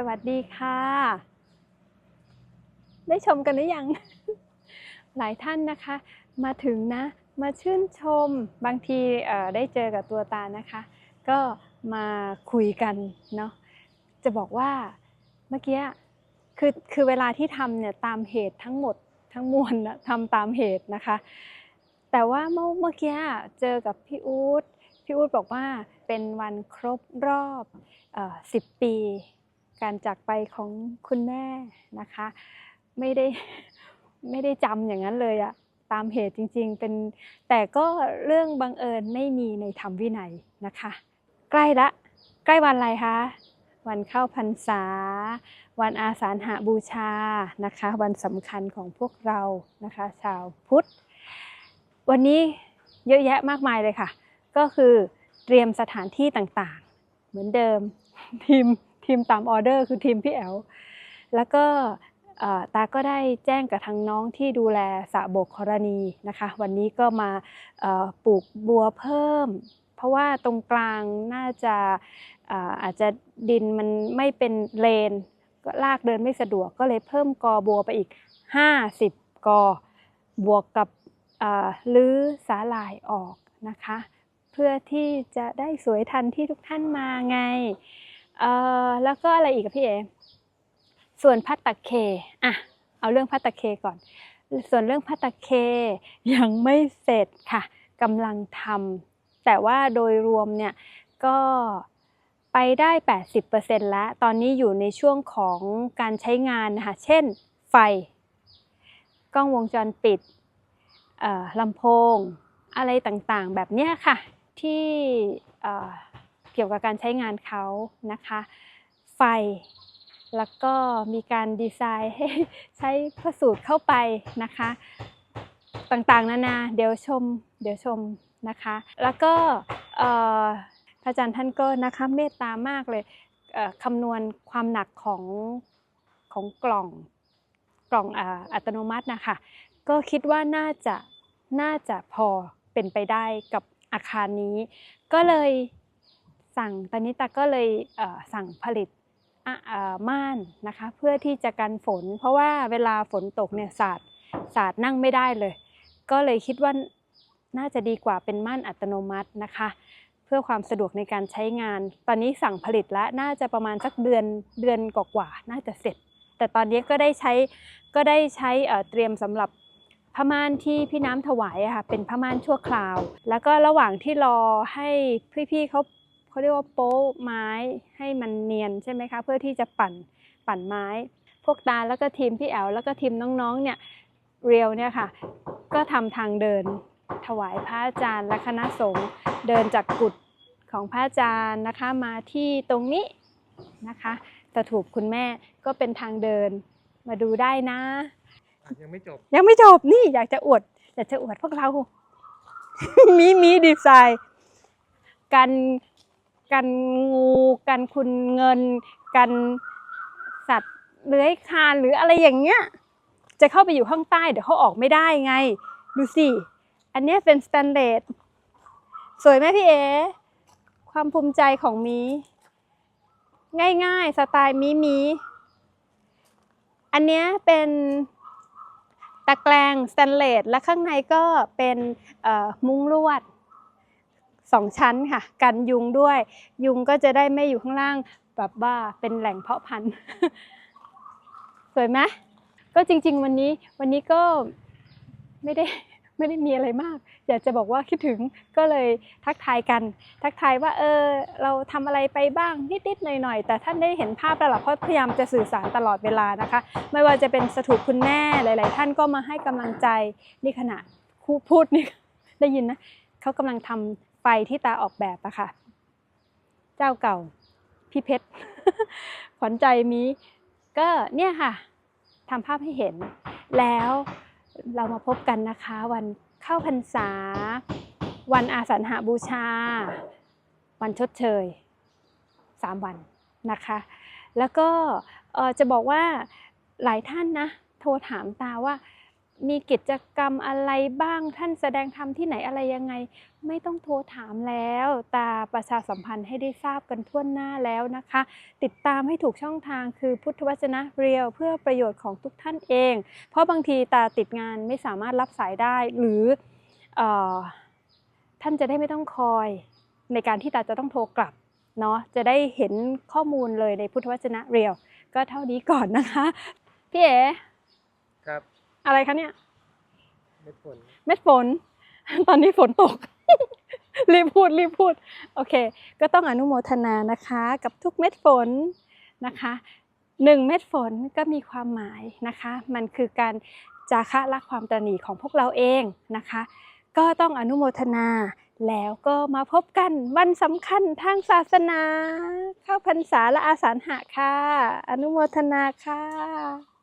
สวัสดีค่ะ ได้ชมกันหรือยัง หลายท่านนะคะ มาถึงนะ มาชื่นชมบางทีได้เจอกับตัวตานะคะ ก็มาคุยกันเนาะจะบอกว่าเมื่อกี้คือคือเวลาที่ทำเนี่ยตามเหตุทั้งหมดทั้งมวลนะทำตามเหตุนะคะ แต่ว่าเมื่อเมื่อกี้เจอกับพี่อู๊ดพี่อู๊ดบอกว่าเป็นวันครบรอบออ10ปี การจากไปของคุณแม่นะคะ ไม่ได้ไม่ได้จำอย่างนั้นเลยอะตามเหตุจริงๆเป็นแต่ก็เรื่องบังเอิญไม่มีในธรรมวินัยนะคะ ใกล้ละ ใกล้วันอะไรคะวันเข้าพรรษา วันอาสาฬหบูชานะคะ วันสำคัญของพวกเรานะคะ ชาวพุทธ วันนี้เยอะแยะมากมายเลยค่ะ ก็คือเตรียมสถานที่ต่างๆ เหมือนเดิมทีม ทีมตามออเดอร์คือทีมพี่แอลแล้วก็ตาก็ได้แจ้งกับทางน้องที่ดูแลสระบกกรณีนะคะ วันนี้ก็มาปลูกบัวเพิ่ม เพราะว่าตรงกลางน่าจะอาจจะดินมันไม่เป็นเลนก็ลากเดินไม่สะดวกก็เลยเพิ่มกอบัวไปอีก 50 กอบวกกับลื้อสาหร่ายออกนะคะ เพื่อที่จะได้สวยทันที่ทุกท่านมาไง เอ่อแล้วก็อะไรอีกพี่เอส่วนพัตตะเคอะเอาเรื่องพัตตะเคก่อน ส่วนเรื่องพัตตะเคยังไม่เสร็จค่ะกำลังทำแต่ว่าโดยรวมเนี่ยก็ไปได้ 80%แล้ว ตอนนี้อยู่ในช่วงของการใช้งานนะคะ เช่น ไฟ กล้องวงจรปิดลำโพง อะไรต่างๆ แบบนี้ค่ะ ที่ เกี่ยวกับการใช้งานเขานะคะ ไฟแล้วก็มีการดีไซน์ให้ใช้พระสูตรเข้าไปนะคะ ต่างๆนานาเดี๋ยวชมเดี๋ยวชมนะคะ แล้วก็เอ่อพระอาจารย์ท่านก็นะคะเมตตามากเลยเคำนวณความหนักของของกล่องกล่องออัตโนมัตินะคะ ก็คิดว่าน่าจะน่าจะพอเป็นไปได้กับอาคารนี้ ก็เลย สั่งตอนนี้ตาก็เลยเสั่งผลิตม่านนะคะเพื่อที่จะกันฝน เพราะว่าเวลาฝนตกเนี่ยสาดสาดนั่งไม่ได้เลย ก็เลยคิดว่าน่าจะดีกว่าเป็นม่านอัตโนมัตินะคะ เพื่อความสะดวกในการใช้งาน ตอนนี้สั่งผลิตแล้วน่าจะประมาณสักเดือนเดือนกว่าๆน่าจะเสร็จ แต่ตอนนี้ก็ได้ใช้ก็ได้ใช้เตรียมสำหรับผ้าม่านที่พี่น้ำถวายค่ะเป็นผ้าม่านชั่วคราว แล้วก็ระหว่างที่รอให้พี่ๆเขา เขาเรียกว่าโป๊ะไม้ให้มันเนียนใช่ไหมคะเพื่อที่จะปั่นปั่นไม้ พวกตาแล้วก็ทีมพี่แอลแล้วก็ทีมน้องๆเนี่ยเรียวเนี่ยค่ะ ก็ทำทางเดินถวายพระอาจารย์และคณะสงฆ์เดินจากกุฏของพระอาจารย์นะคะมาที่ตรงนี้นะคะสถูปคุณแม่ก็เป็นทางเดินมาดูได้นะอะยังไม่จบ ยังไม่จบนี่อยากจะอวดอยากจะอวดพวกเรา มีมีดีไซน์กัน กันงูกันคุณเงิน กันสัตว์เลื้อยคานหรืออะไรอย่างเงี้ยจะเข้าไปอยู่ข้างใต้เดี๋ยวเขาออกไม่ได้ไง ดูสิ อันนี้เป็นสแตนเลสสวยไหมพี่เอ ความภูมิใจของมี ง่ายๆ สไตล์มีมี อันนี้เป็นตะแกรงสแตนเลสและข้างในก็เป็นมุ้งลวด สองชั้นค่ะ กันยุงด้วย ยุงก็จะได้ไม่อยู่ข้างล่างแบบว่าเป็นแหล่งเพาะพันธุ์ สวยไหมก็จริง ๆ วันนี้วันนี้ก็ไม่ได้ไม่ได้มีอะไรมาก อยากจะบอกว่าคิดถึงก็เลยทักทายกัน ทักทายว่าเออเราทำอะไรไปบ้างนิดๆหน่อยๆ แต่ท่านได้เห็นภาพแล้วล่ะเพราะพยายามจะสื่อสารตลอดเวลานะคะ ไม่ว่าจะเป็นสถูปคุณแม่หลาย ๆ ท่านก็มาให้กำลังใจนี่ขณะครูพูดนี่ได้ยินนะเขากำลังทำไฟที่ตาออกแบบอะค่ะ เจ้าเก่าพี่เพชรขวัญใจมีก็เนี่ยค่ะทำภาพให้เห็น แล้วเรามาพบกันนะคะ วันเข้าพรรษา วันอาสันหบูชา วันชดเชย 3 วันนะคะ แล้วก็จะบอกว่าหลายท่านนะ โทรถามตาว่า มีกิจกรรมอะไรบ้างท่านแสดงธรรมที่ไหนอะไรยังไง ไม่ต้องโทรถามแล้วตาประชาสัมพันธ์ให้ได้ทราบกันทั่วหน้าแล้วนะคะ ติดตามให้ถูกช่องทางคือพุทธวจนะเรียวเพื่อประโยชน์ของทุกท่านเอง เพราะบางทีตาติดงานไม่สามารถรับสายได้หรือออท่านจะได้ไม่ต้องคอย ในการที่ตาจะต้องโทรกลับเนาะจะได้เห็นข้อมูลเลยในพุทธวจนะเรียว ก็เท่านี้ก่อนนะคะพี่เอ๋ครับ อะไรคะเนี่ยไม่ผลเม็ดฝน ตอนนี้ฝนตก รีบพูดรีบพูด โอเค ก็ต้องอนุโมทนานะคะ กับทุกเม็ดฝนนะคะหนึ่งเม็ดฝนก็มีความหมายนะคะ มันคือการจาคะละความตระหนี่ของพวกเราเองนะคะ ก็ต้องอนุโมทนาแล้วก็มาพบกันวันสำคัญทางศาสนา เข้าพรรษาและอาสาฬหะค่ะ อนุโมทนาค่ะ